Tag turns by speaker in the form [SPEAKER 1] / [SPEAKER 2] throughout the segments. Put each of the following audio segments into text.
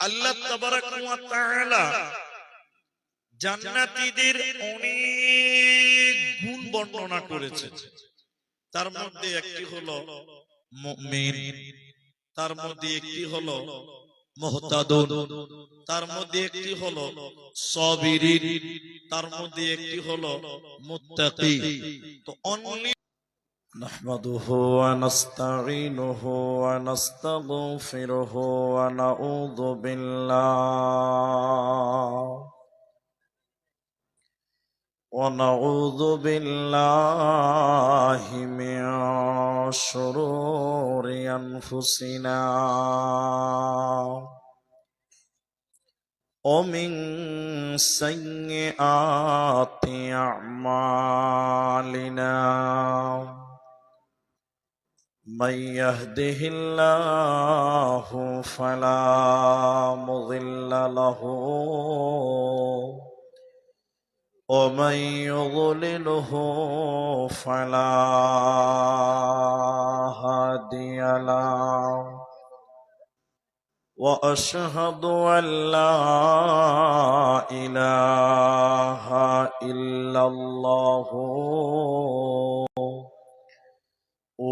[SPEAKER 1] আল্লাহ জান্নাতীদের অনেক গুণ বর্ণনা করেছেন তার মধ্যে একটি হলো তার মধ্যে একটি হলো তার মধ্যে একটি হলো সাবিরিন, তার মধ্যে একটি হলো মুত্তাকি। তো অনলি
[SPEAKER 2] نحمده ونستعينه ونستغفره ونعوذ بالله. ونعوذ بالله من شرور أنفسنا. ومن سيئات أعمالنا. من يهده الله فلا مضل له ومن يضلله فلا هادي له واشهد ان لا اله الا الله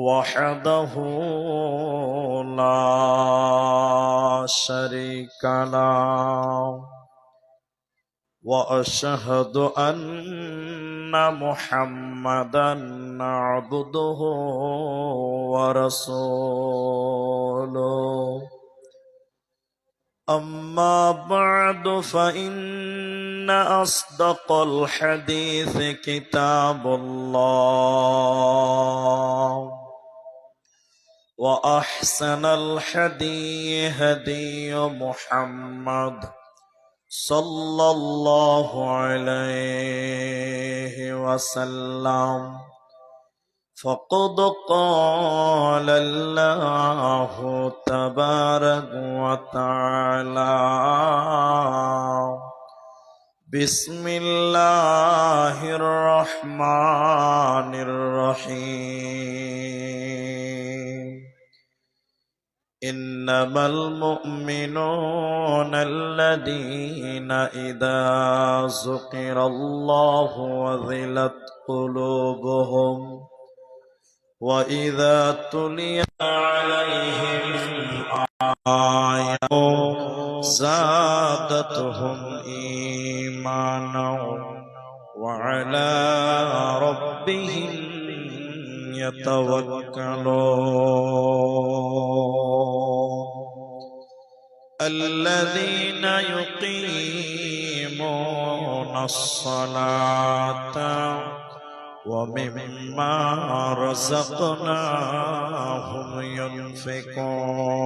[SPEAKER 2] وحده لا شريك له. وأشهد أن محمدا عبده ورسوله. أما بعد فإن أصدق الحديث كتاب الله. واحسن الحدي هدي محمد صلى الله عليه وسلم فقد قال الله تبارك وتعالى بسم الله الرحمن الرحيم إنما المؤمنون الذين إذا ذكر الله وذلت قلوبهم وإذا تلي عليهم آية زادتهم إيمانا وعلى ربهم يتوكلون. الذين يقيمون الصلاة ومما رزقناهم ينفقون.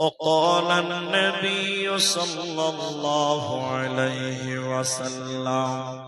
[SPEAKER 2] وقال النبي صلى الله عليه وسلم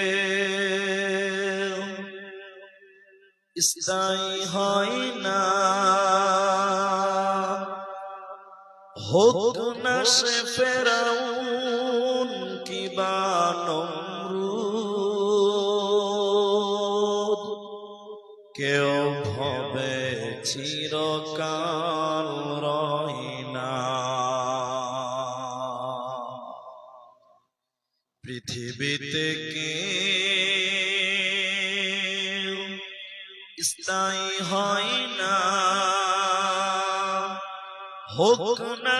[SPEAKER 2] স্থায়ী হয় না। হোক না সে ফেরাউন কি নমরুদ কেউ ভবে চিরকাল রহিনা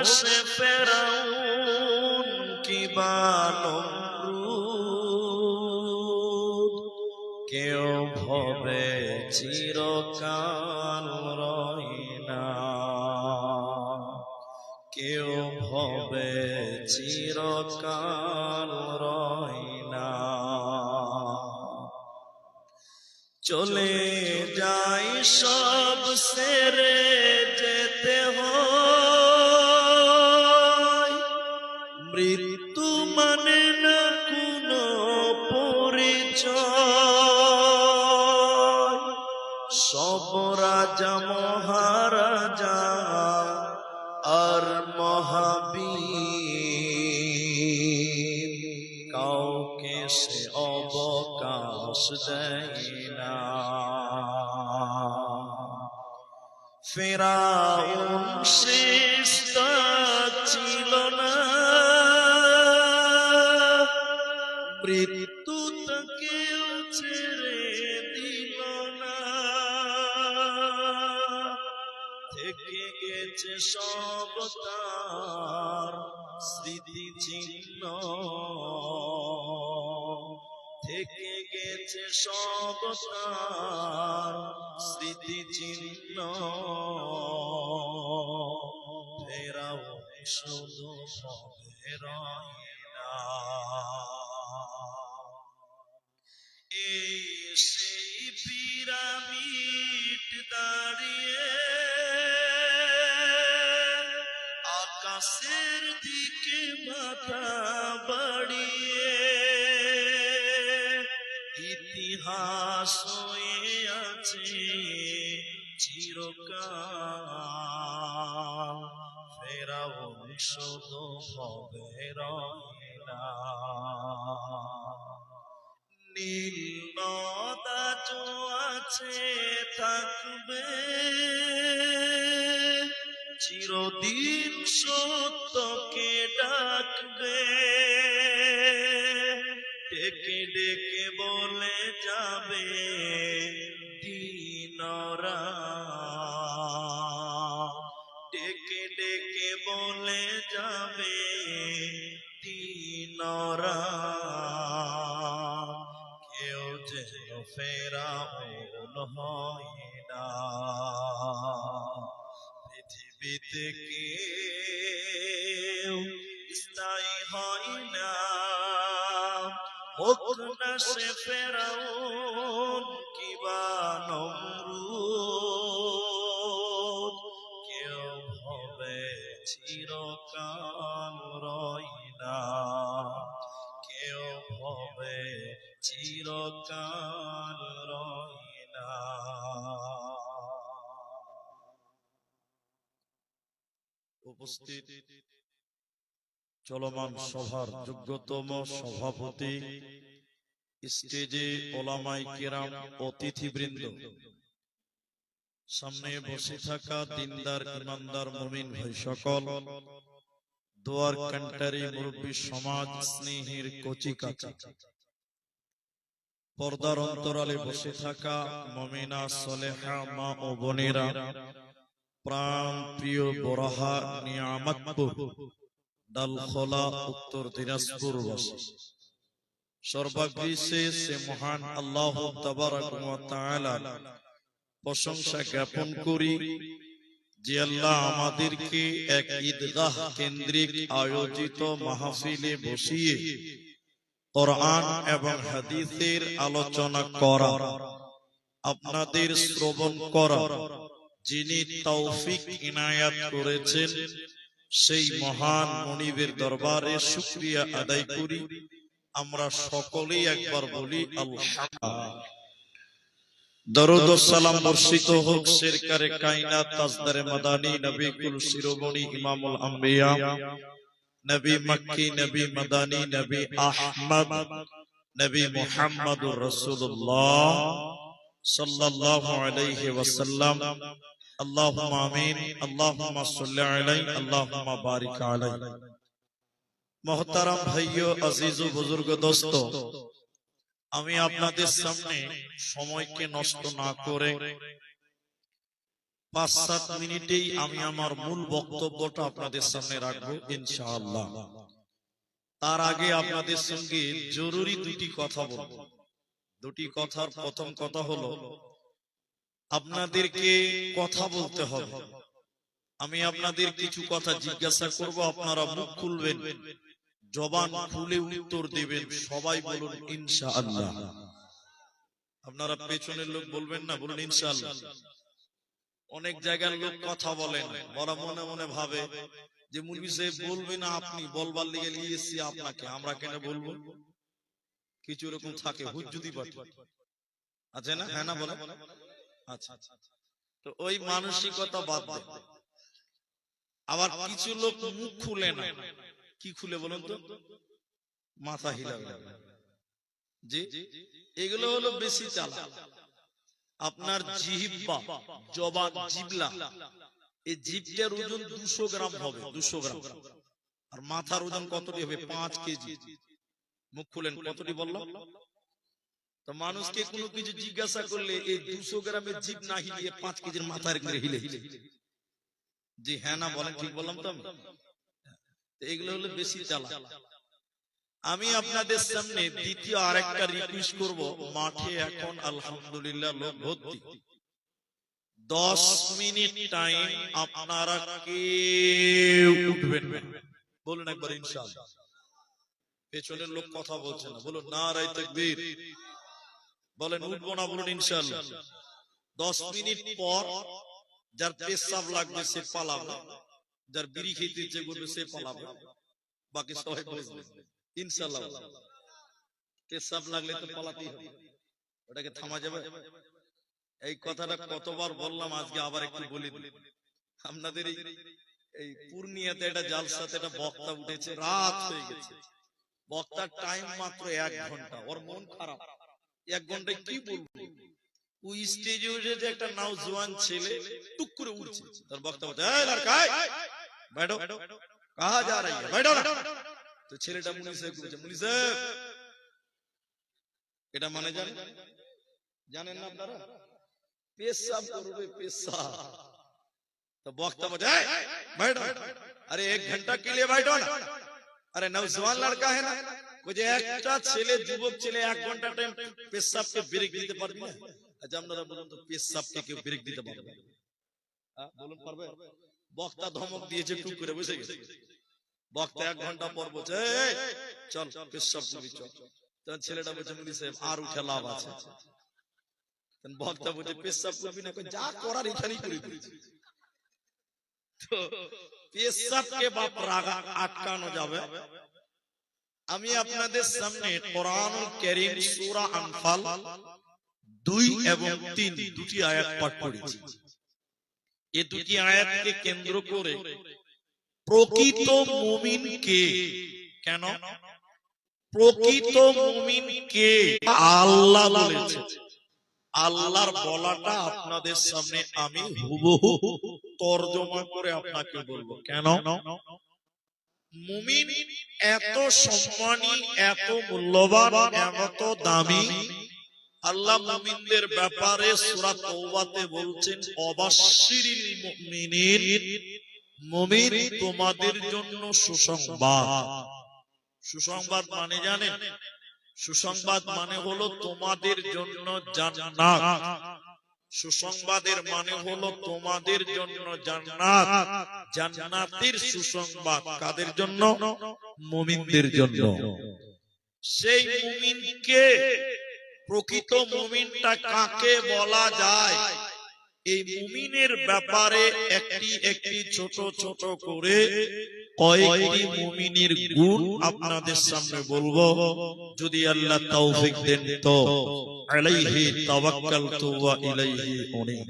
[SPEAKER 2] সে ফেরাউন কি নমরুদ কেউ ভবে চিরকাল রহিনা কেউ ভবে চিরকাল রহিনা চলে যাই সব সেরে মৃত্যু মানে না কোন পরিচয়। সব রাজা, মহারাজা আর মহাবীর, কাউকে সে অবকাশ দেয় না। ফেরাউন সে মৃত্যু তাকেও ছেড়ে দিল না। থেকে গেছে সব তার স্মৃতি চিহ্ন থেকে গেছে সব তার স্মৃতি চিহ্ন ফেরাও, শুধু ফেরাই না এই সেই পিরামিড দাঁড়িয়ে আকাশের দিকে মাথা বাড়িয়ে ইতিহাস হয়ে আছে চিরকাল। ফেরাও শুধু হবে রয় নীল নদা আছে থাকবে। চিরদিন সত্যকে ডাকবে। ডেকে ডেকে বলে যাবে হোক না সে ফেরাউন কিবা নমরুদ। কেউ হবে চিরকাল রয় না। কেউ হবে চিরকাল রয় না।
[SPEAKER 1] উপস্থিত চলমান সভার যোগ্যতম সভাপতি স্টেজে ওলামাই কেরাম অতিথিবৃন্দ। সামনে বসে থাকা দিনদার, ইমানদার মুমিন ভাই সকল, দোয়ার কান্টারি মুরব্বী সমাজ স্নেহের কচি কাচা। পর্দার অন্তরালে বসে থাকা মমিনা সলেহা মা ও বোনেরা, প্রাণ প্রিয় বরাহা নিয়ামতপুর ডালখোলা উত্তর দিনাজপুর বাসী। সর্বাগ্রিসে সে মহান আল্লাহ প্রশংসা জ্ঞাপন করি যে আল্লাহ আমাদেরকে এক ঈদগাহ কেন্দ্রিক আয়োজিত মাহফিলে বসিয়ে কোরআন এবং হাদিসের আলোচনা করা, আপনাদের শ্রবণ করা, যিনি তৌফিক ইনায়াত করেছেন সেই মহান মনিবের দরবারে শুক্রিয়া আদায় করি। আমরা সকলেই একবার বলি আল্লাহ সালাম বর্ষিত হোক শেরকারে কায়নাত তাজদারে মাদানী নবী কুল শিরোমণি ইমামুল আম্বিয়া নবী মক্কি নবী মাদানী নবী আহমদ নবী মুহাম্মদুর রাসূলুল্লাহ সাল্লাল্লাহু আলাইহি ওয়াসাল্লাম। اللهم آمين اللهم صل عليه اللهم بارك عليه মহতারাম ভাইও আজিজ ও বুজুর্গ দোস্ত আমি আপনাদের সামনে সময়কে নষ্ট না করে পাঁচ সাত মিনিটেই আমি আমার মূল বক্তব্যটা আপনাদের সামনে রাখবো ইনশাআল্লাহ তার আগে আপনাদের সঙ্গে জরুরি দুটি কথা বলবো দুটি কথার প্রথম কথা হলো আপনাদেরকে কথা বলতে হবে। আমি আপনাদের কিছু কথা জিজ্ঞাসা করব, আপনারা মুখ খুলবেন। জবান খুলে উত্তর দেবেন। সবাই বলুন, ইনশাআল্লাহ। আপনারা পেছনের লোক বলবেন না, বলুন, ইনশাআল্লাহ। অনেক জায়গার লোক কথা বলেন বড় মনে মনে ভাবে যে মুরগি সাহেব বলবে না, আপনি বলবার লিগে নিয়েছি আপনাকে, আমরা কেন বলব? কিছু এরকম থাকে, হুজ্জুদি পাঠি। আছে না? হ্যাঁ না বলে তো ওই মানসিকতা বাদ দেন আবার কিছু লোক মুখ খুলে না। কি খুলে বলুন তো? মাথা হিলাবে। জি? এগুলো হলো বেশি চালা আপনার জিহিব্বা জবান জিবলা। এই জিভটার ওজন দুশো গ্রাম হবে দুশো গ্রাম। আর মাথার ওজন কতটি হবে? পাঁচ কেজি। মুখ খুলেন কতটি বললাম তো মানুষকে কোনো কিছু জিজ্ঞাসা করলে এই দুশো গ্রামের জিভ না হিলিয়ে পাঁচ কেজির মাথার করে হিলে। হিলে। জি হ্যাঁ না বলেন ঠিক বললাম তো আমি? এগুলো হলো বেশি চালা। আমি আপনাদের সামনে দ্বিতীয় আরেকটা রিকোয়েস্ট করব। মাঠে এখন আলহামদুলিল্লাহ লোক ভর্তি। দশ মিনিট টাইম আপনারা কেউ উঠবেন বলুন একবার ইনশাআল্লাহ। পেছনের লোক কথা বলছে না। বলুন না রাই তকবীর। বলেন, উঠবো না বলুন, ইনশাআল্লাহ। দশ মিনিট পর যার পেশাব লাগবে সে পালাবে। যার বিড়ি খেতে ইচ্ছে করবে সে পালাবে। বাকি সবাই বসবে ইনশাআল্লাহ। পেশাব লাগলে তো পালাতেই হবে। ওটাকে থামা যাবে। এই কথাটা কতবার বললাম, আজকে আবার একটু বলি আপনাদের এই পূর্ণিয়াতে একটা জালসাতে একটা বক্তা উঠেছে, রাত হয়ে গেছে। বক্তার টাইম মাত্র এক ঘণ্টা। ওর মন খারাপ। এক ঘন্টায় কি বলবো ওই স্টেজে উঠেছে একটা নাও জোয়ান ছেলে টুক করে উঠছে তার বক্তা বলছে "এই লড়কা এই, बैठो कहा जा रही है बैठो ना তো ছেলেটা মুনি সাহেব বলছে মুনি সাহেব এটা মানে জানেন জানেন না আপনারা পেশাব করবে পেশাব तो बक्ता बजा बैठो अरे एक घंटा के लिए बैठो ना अरे नौजवान लड़का है ना একটা ছেলে, যুবক ছেলে ঘণ্টা টাইম পেশাবকে ব্রেক দিতে পারবে না? আচ্ছা আপনারা তো, পেশাবকে কেউ ব্রেক দিতে পারবে বলুন, পারবে? বক্তা ধমক দিয়েছে, টুক করে বসে গেছে। বক্তা এক ঘণ্টা পর বলছে চল, পেশাব করবি চল। তখন ছেলেটা বলছে মুনি সাহেব, আর উঠে লাভ আছে। বক্তা বলছে, পেশাব করবি না? যা করার এখানেই করে তো পেশাবকে বাপ রাগা আটকানো যাবে। আমি আপনাদের সামনে কোরআনুল কারীম সূরা আনফাল দুই এবং তিন দুটি আয়াত পাঠ করেছি। এই দুটি আয়াতকে কেন্দ্র করে প্রকৃত মুমিন কে? কেন? প্রকৃত মুমিন কে? আল্লাহ বলেছে। আল্লাহর বলাটা আপনাদের সামনে আমি হুবহু তর্জমা করে আপনাকে বলব। কেন? মুমিন এত সম্মানী, এত মূল্যবান, এত দামি। আল্লাহ মুমিনদের ব্যাপারে সূরা তওবাতে বলছেন অবাশশিরিল মুমিনিন, মুমিন তোমাদের জন্য সুসংবাদ। সুসংবাদ মানে জানেন? সুসংবাদ মানে হলো তোমাদের জন্য জান্নাত। সুসংবাদের মানে হলো তোমাদের জন্য জান্নাত। জান্নাতের সুসংবাদ কাদের জন্য? মুমিনদের জন্য। সেই মুমিনকে প্রকৃত মুমিনটা কাকে বলা যায়? এই মুমিনের ব্যাপারে একটি একটি ছোট ছোট করে কয়েকটি মুমিনের গুণ আপনাদের সামনে বলব। যদি আল্লাহ তৌফিক দেন তো আলাইহি ওয়া ইলাইহি উনীব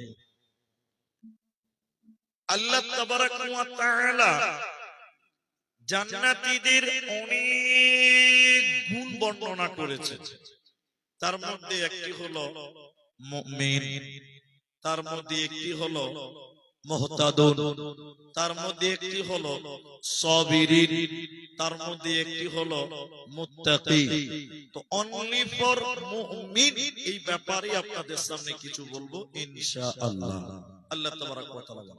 [SPEAKER 1] আল্লাহ তাবারাক ওয়া তাআলা জান্নাতীদের অনেক গুণ বর্ণনা করেছে। তার মধ্যে একটি হলো মুমিন, তার মধ্যে একটি হলো তার মধ্যে একটি হলো তার মধ্যে একটি হলো এই ব্যাপারে আপনাদের সামনে কিছু বলব, ইনশাআল্লাহ। আল্লাহ তাবারাক ওয়া বলেন।